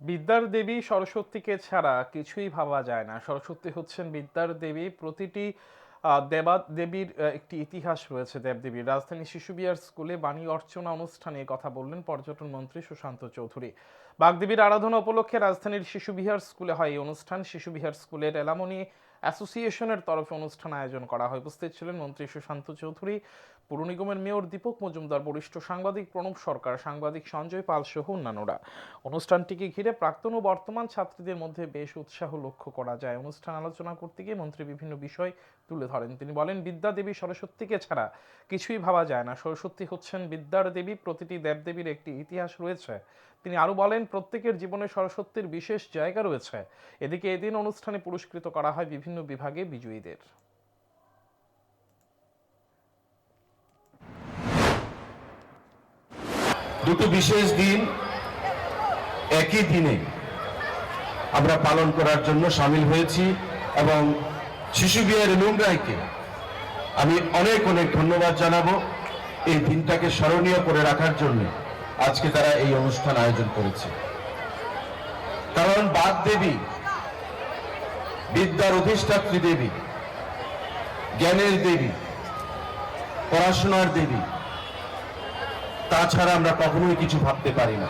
বিদ্যার দেবী সরস্বতীকে ছাড়া কিছুই ভাবা যায় না। সরস্বতী হচ্ছেন বিদ্যার দেবী। প্রতিটি দেবা, দেবীর একটি ইতিহাস রয়েছে দেবদেবীর। রাজধানী শিশু বিহার স্কুলে বাণী অর্চনা অনুষ্ঠানে কথা বললেন পর্যটন মন্ত্রী সুশান্ত চৌধুরী। বাগদেবীর আরাধনা উপলক্ষে রাজধানীর শিশু বিহার স্কুলে হয় এই অনুষ্ঠান। শিশু বিহার স্কুলের এলামনি অ্যাসোসিয়েশনের তরফে অনুষ্ঠান আয়োজন করা হয়। উপস্থিত ছিলেন মন্ত্রী সুশান্ত চৌধুরী, পুর নিগমের মেয়র দীপক মজুমদার, বরিষ্ঠ সাংবাদিক প্রণব সরকার, সাংবাদিক সঞ্জয় পাল সহ অন্যান্যরা। অনুষ্ঠানটিকে ঘিরে প্রাক্তন ও বর্তমান ছাত্রীদের মধ্যে বেশ উৎসাহ লক্ষ্য করা যায়। অনুষ্ঠান আলোচনা করতে গিয়ে মন্ত্রী বিভিন্ন বিষয় তুলে ধরেন। তিনি বলেন, বিদ্যা দেবী সরস্বতীকে ছাড়া কিছুই ভাবা যায় না। সরস্বতী হচ্ছেন বিদ্যার দেবী, প্রতিটি দেবদেবীর একটি ইতিহাস রয়েছে। তিনি আরও বলেন, প্রত্যেকের জীবনে সরস্বতীর বিশেষ জায়গা রয়েছে। এদিকে এদিন অনুষ্ঠানে পুরস্কৃত করা হয় বিভিন্ন বিভাগে বিজয়ীদের। দুটো বিশেষ দিন একই দিনে আমরা পালন করার জন্য সামিল হয়েছি এবং শিশু বিহার লুঙ্গাইকে আমি অনেক অনেক ধন্যবাদ জানাব এই দিনটাকে স্মরণীয় করে রাখার জন্য। আজকে তারা এই অনুষ্ঠান আয়োজন করেছে। কারণ বাদ দেবী, বিদ্যার অধিষ্ঠাত্রী দেবী, জ্ঞানের দেবী, পড়াশোনার দেবী, তাছাড়া আমরা কখনোই কিছু ভাবতে পারি না।